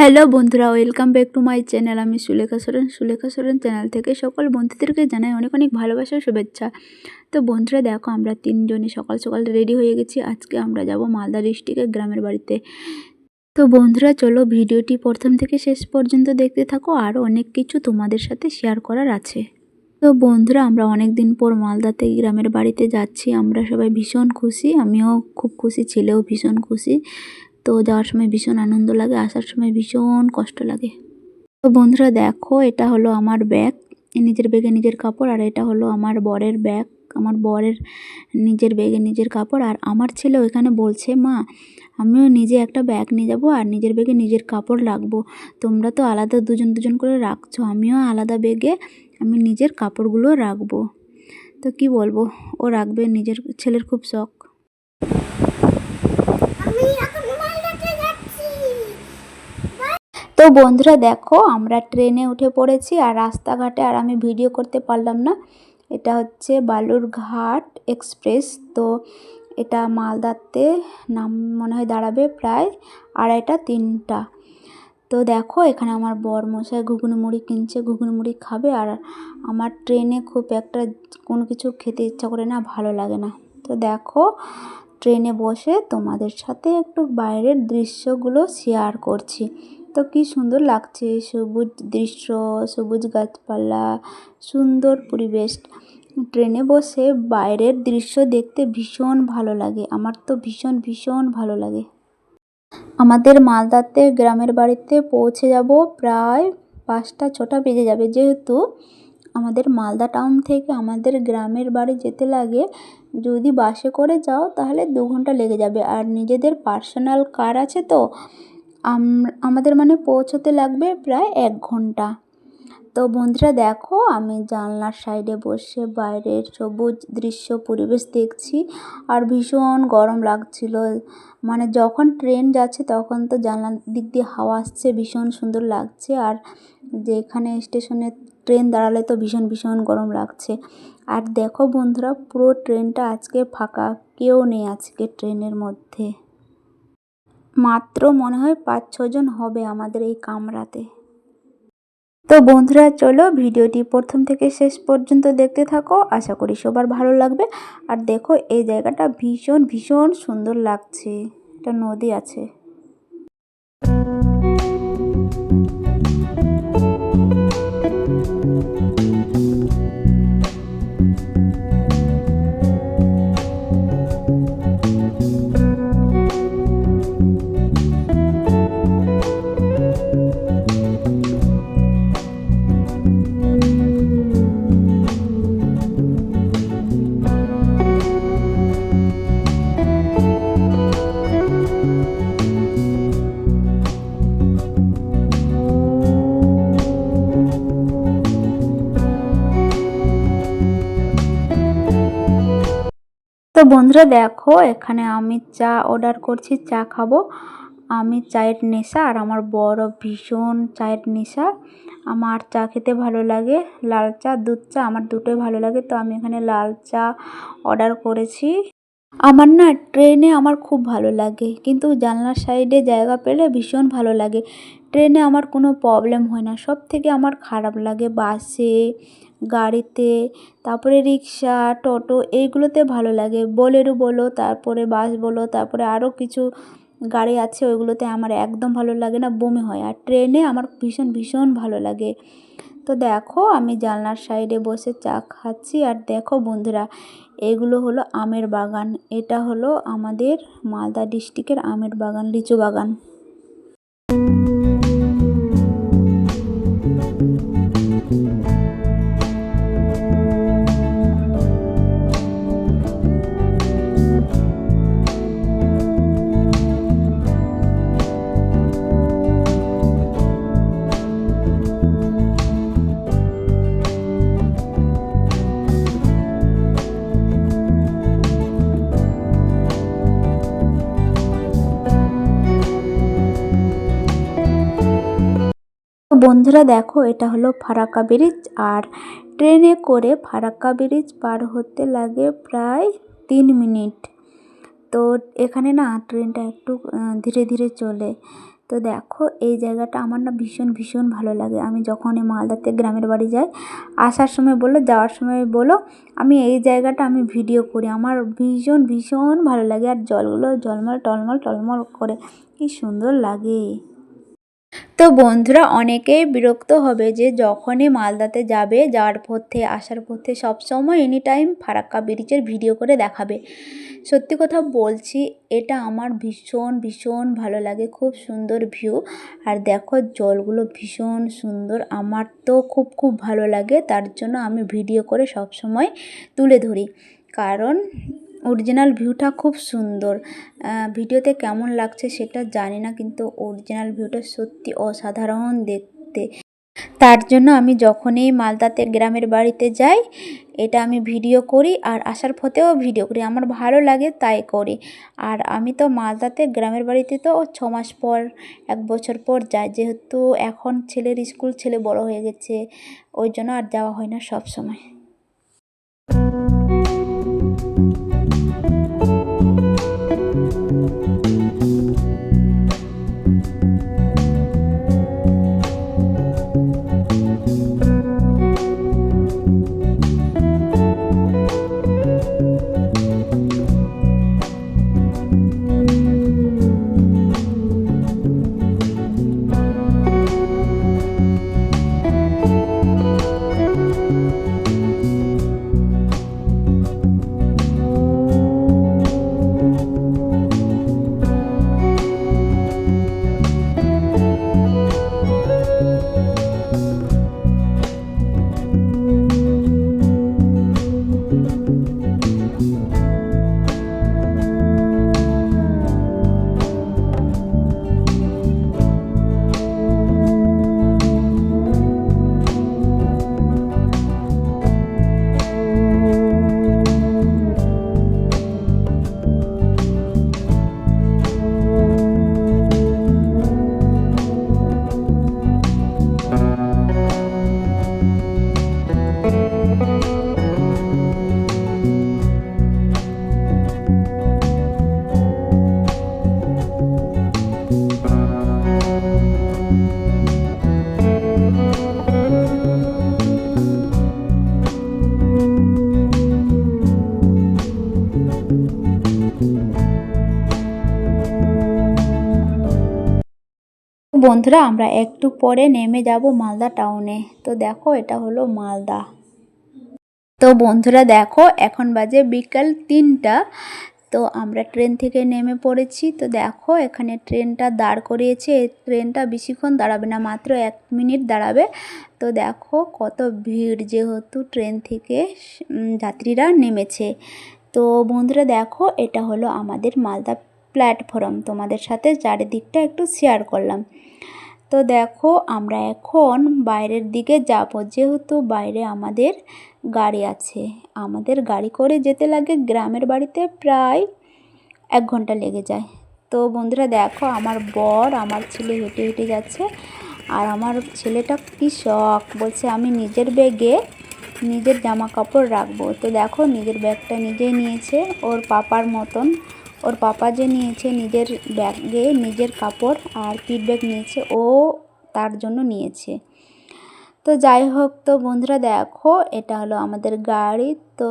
Hello বন্ধুরা, welcome back to my channel. আমি Sulekha Soren Sulekha Soren channel থেকে সকল বন্ধুদেরকে জানাই অনেক অনেক ভালোবাসা শুভেচ্ছা। তো বন্ধুরা, দেখো আমরা তিনজনই সকাল সকাল রেডি হয়ে গেছি। আজকে আমরা যাব মালদা ডিস্ট্রিক্টের গ্রামের বাড়িতে। তো বন্ধুরা, চলো ভিডিওটি প্রথম থেকে শেষ পর্যন্ত দেখতে থাকো। আর অনেক কিছু তোমাদের সাথে শেয়ার করার আছে। তো বন্ধুরা, আমরা অনেক দিন পর মালদাতে গ্রামের বাড়িতে যাচ্ছি। আমরা সবাই ভীষণ খুশি। আমিও খুব খুশি, ছেলেও ভীষণ খুশি। তো যাওয়ার সময় ভীষণ আনন্দ লাগে, আসার সময় ভীষণ কষ্ট লাগে। তো বন্ধুরা দেখো, এটা হলো আমার ব্যাগ, নিজের ব্যাগে নিজের কাপড়, আর এটা হলো আমার বরের ব্যাগ। আমার বরের নিজের ব্যাগে নিজের কাপড়, আর আমার ছেলে ওইখানে বলছে, মা, আমিও নিজে একটা ব্যাগ নিয়ে যাব, আর নিজের ব্যাগে নিজের কাপড় রাখব। তোমরা তো আলাদা দুজন দুজন করে রাখছো, আমিও আলাদা ব্যাগে আমি নিজের কাপড়গুলো রাখব। তো কি বলব, ও রাখবে, নিজের ছেলের খুব শখ আমি এখন মালদাতে যাচ্ছি তো বন্ধুরা দেখো, আমরা ট্রেনে উঠে পড়েছি আর রাস্তাঘাটে আর আমি ভিডিও করতে পারলাম না। এটা হচ্ছে বালুরঘাট এক্সপ্রেস। তো এটা মালদাতে নাম মনে হয় দাঁড়াবে প্রায় আড়াইটা, তিনটা। তো দেখো, এখানে আমার বর মশাই ঘুগনি মুড়ি কিনছে ঘুগনি মুড়ি খাবে আর আমার ট্রেনে খুব একটা কোনো কিছু খেতে ইচ্ছা করে না, ভালো লাগে না। তো দেখো, ট্রেনে বসে তোমাদের সাথে একটু বাইরের দৃশ্যগুলো শেয়ার করছি। তো কি সুন্দর লাগছে, সবুজ দৃশ্য, সবুজ গাছপালা, সুন্দর পরিবেশ। ট্রেনে বসে বাইরের দৃশ্য দেখতে ভীষণ ভালো লাগে, আমার তো ভীষণ ভীষণ ভালো লাগে। আমাদের মালদাতে গ্রামের বাড়িতে পৌঁছে যাব, প্রায় পাঁচটা, ছটা বেজে যাবে যেহেতু। আমাদের মালদা টাউন থেকে আমাদের গ্রামের বাড়ি যেতে লাগে, যদি বাসে করে যাও তাহলে দু ঘণ্টা লেগে যাবে। আর নিজেদের পার্সোনাল কার আছে তো আমাদের মানে পৌঁছতে লাগবে প্রায় এক ঘণ্টা। তো বন্ধুরা দেখো, আমি জানলার সাইডে বসে বাইরের সবুজ দৃশ্য পরিবেশ দেখছি আর ভীষণ গরম লাগছিল। মানে যখন ট্রেন যাচ্ছে তখন তো জানলার দিক দিয়ে হাওয়া আসছে, ভীষণ সুন্দর লাগছে আর যেখানে স্টেশনে ট্রেন দাঁড়ালে তো ভীষণ ভীষণ গরম লাগছে। আর দেখো বন্ধুরা, পুরো ট্রেনটা আজকে ফাঁকা, কেউ নেই আজকে ট্রেনের মধ্যে। মাত্র মনে হয় পাঁচ, ছজন হবে আমাদের এই কামরাতে। তো বন্ধুরা, চলো ভিডিওটি প্রথম থেকে শেষ পর্যন্ত দেখতে থাকো। আশা করি সবার ভালো লাগবে। আর দেখো, এই জায়গাটা ভীষণ ভীষণ সুন্দর লাগছে। একটা নদী আছে। বন্ধুরা, দেখো, এখানে আমি চা অর্ডার করছি, চা খাব। আমি চায়ের নেশা আর আমার বড় ভীষণ চায়ের নেশা। আমার চা খেতে ভালো লাগে, লাল চা, দুধ চা, আমার দুটোই ভালো লাগে, তো আমি এখানে লাল চা অর্ডার করেছি। আমার না ট্রেনে আমার খুব ভালো লাগে, কিন্তু জানলার সাইডে জায়গা পেলে ভীষণ ভালো লাগে। ট্রেনে আমার কোনো প্রবলেম হয় না সব থেকে আমার খারাপ লাগে বাসে গাড়িতে, তারপরে রিক্সা, টোটো এইগুলোতে ভালো লাগে। বোলেরো বলো, তারপরে বাস বলো, তারপরে আরও কিছু গাড়ি আছে, ওইগুলোতে আমার একদম ভালো লাগে না, বমি হয়। আর ট্রেনে আমার ভীষণ ভীষণ ভালো লাগে। তো দেখো, আমি জানলার সাইডে বসে চা খাচ্ছি, আর দেখো বন্ধুরা, এগুলো হলো আমের বাগান। এটা হলো আমাদের মালদা ডিস্ট্রিক্টের আমের বাগান, লিচু বাগান। বন্ধুরা দেখো, এটা হলো ফারাক্কা ব্রিজ আর ট্রেনে করে ফারাক্কা ব্রিজ পার হতে লাগে প্রায় তিন মিনিট। তো এখানে না ট্রেনটা একটু ধীরে ধীরে চলে। তো দেখো, এই জায়গাটা আমার না ভীষণ ভীষণ ভালো লাগে। আমি যখন এই মালদাতে গ্রামের বাড়ি যাই, আসার সময় বলো, যাওয়ার সময় বলো, আমি এই জায়গাটা আমি ভিডিও করি। আমার ভীষণ ভীষণ ভালো লাগে। আর জলগুলো জলমল টলমল টলমল করে। কি সুন্দর লাগে। তো বন্ধুরা, অনেকেই বিরক্ত হবে যে যখনই মালদাতে যাবে, যাওয়ার পথে, আসার পথে সবসময় এনি টাইম ফারাক্কা ব্রিজের ভিডিও করে দেখাবে। সত্যি কথা বলছি, এটা আমার ভীষণ ভীষণ ভালো লাগে, খুব সুন্দর ভিউ আর দেখো, জলগুলো ভীষণ সুন্দর, আমার তো খুব খুব ভালো লাগে, তার জন্য আমি ভিডিও করে সব সময় তুলে ধরি। কারণ অরিজিনাল ভিউটা খুব সুন্দর। ভিডিওতে কেমন লাগছে সেটা জানি না, কিন্তু অরিজিনাল ভিউটা সত্যি অসাধারণ দেখতে। তার জন্য আমি যখনই মালদাতে গ্রামের বাড়িতে যাই, এটা আমি ভিডিও করি আর আসার পথেও ভিডিও করি। আমার ভালো লাগে তাই করি। আর আমি তো মালদাতে গ্রামের বাড়িতে তো ছ মাস পর, এক বছর পর যাই। যেহেতু এখন ছেলের স্কুল, ছেলে বড় হয়ে গেছে, ওই জন্য আর যাওয়া হয় না সব সময়। বন্ধুরা, আমরা একটু পরে নেমে যাব মালদা টাউনে। তো দেখো, এটা হলো মালদা। তো বন্ধুরা, দেখো, এখন বাজে বিকাল তিনটা। তো আমরা ট্রেন থেকে নেমে পড়েছি। তো দেখো, এখানে ট্রেনটা দাঁড় করিয়েছে। ট্রেনটা বেশিক্ষণ দাঁড়াবে না, মাত্র এক মিনিট দাঁড়াবে। তো দেখো, কত ভিড় যেহেতু ট্রেন থেকে যাত্রীরা নেমেছে। তো বন্ধুরা, দেখো, এটা হলো আমাদের মালদা প্ল্যাটফর্ম তোমাদের সাথে চারিদিকটা একটু শেয়ার করলাম। তো দেখো, আমরা এখন বাইরের দিকে যাব, যেহেতু বাইরে আমাদের গাড়ি আছে। আমাদের গাড়ি করে যেতে লাগে গ্রামের বাড়িতে প্রায় এক ঘণ্টা লেগে যায়। তো বন্ধুরা দেখো, আমার বর আমার ছেলে হেঁটে হেঁটে যাচ্ছে আর আমার ছেলেটা কি শখ, বলছে আমি নিজের ব্যাগে নিজের জামা কাপড় রাখব। তো দেখো, নিজের ব্যাগটা নিজেই নিয়েছে, ওর পাপার মতন। ওর পাপা যে নিয়েছে নিজের ব্যাগে নিজের কাপড় আর ব্যাগ নিয়েছে, ও তার জন্য নিয়েছে। তো যাই হোক, তো বন্ধুরা দেখো, এটা হলো আমাদের গাড়ি। তো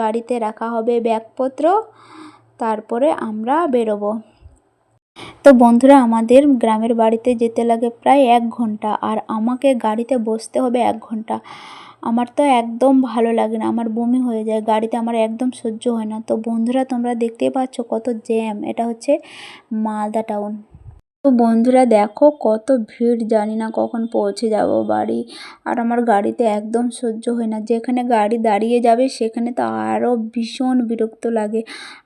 গাড়িতে রাখা হবে ব্যাগপত্র, তারপরে আমরা বেরোবো। তো বন্ধুরা, আমাদের গ্রামের বাড়িতে যেতে লাগে প্রায় এক ঘণ্টা, আর আমাকে গাড়িতে বসতে হবে এক ঘণ্টা। আমার তো একদম ভালো লাগে না, আমার বমি হয়ে যায়, গাড়িতে আমার একদম সহ্য হয় না। তো বন্ধুরা, তোমরা দেখতেই পাচ্ছ কত জ্যাম এটা হচ্ছে মালদা টাউন তো বন্ধুরা, দেখো কত ভিড়, জানি না কখন পৌঁছে যাব বাড়ি। আর আমার গাড়িতে একদম সহ্য হয় না, যেখানে গাড়ি দাঁড়িয়ে যাবে, সেখানে তো আরও ভীষণ বিরক্ত লাগে।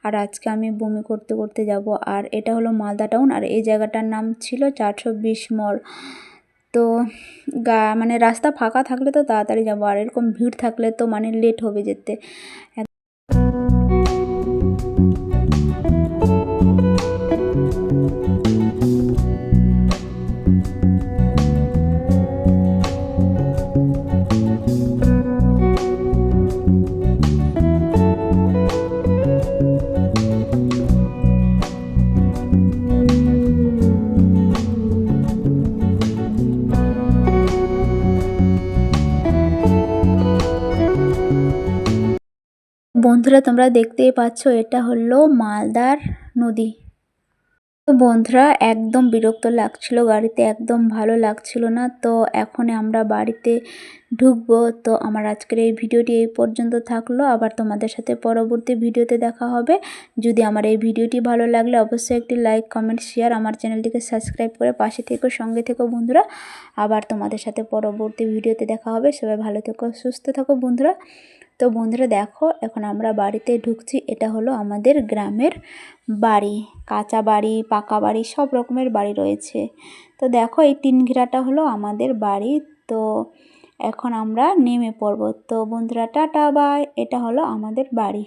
আর আজকে আমি বমি করতে করতে যাব। আর এটা হলো মালদা টাউন আর এই জায়গাটার নাম ছিল চারশো বিশ মোড় তো গা মানে রাস্তা ফাঁকা থাকলে তো তাড়াতাড়ি যাব। আর এরকম ভিড় থাকলে তো মানে লেট হবে যেতে। বন্ধুরা, তোমরা দেখতেই পাচ্ছ, এটা হলো মালদার নদী। তো বন্ধুরা, একদম বিরক্ত লাগছিল, গাড়িতে একদম ভালো লাগছিল না। তো এখন আমরা বাড়িতে ঢুকবো। তো আমার আজকের এই ভিডিওটি এই পর্যন্ত থাকল। আবার তোমাদের সাথে পরবর্তী ভিডিওতে দেখা হবে। যদি আমার এই ভিডিওটি ভালো লাগলে অবশ্যই একটি লাইক, কমেন্ট, শেয়ার আমার চ্যানেলটিকে সাবস্ক্রাইব করে পাশে থেকো, সঙ্গে থেকো বন্ধুরা। আবার তোমাদের সাথে পরবর্তী ভিডিওতে দেখা হবে। সবাই ভালো থেকো, সুস্থ থাকো বন্ধুরা। তো বন্ধুরা দেখো, এখন আমরা বাড়িতে ঢুকছি। এটা হলো আমাদের গ্রামের বাড়ি। কাঁচা বাড়ি, পাকা বাড়ি, সব রকমের বাড়ি রয়েছে। তো দেখো, এই তিন ঘেরাটা হলো আমাদের বাড়ি। তো এখন আমরা নেমে পড়ব। তো বন্ধুরা টাটা বাই। এটা হলো আমাদের বাড়ি।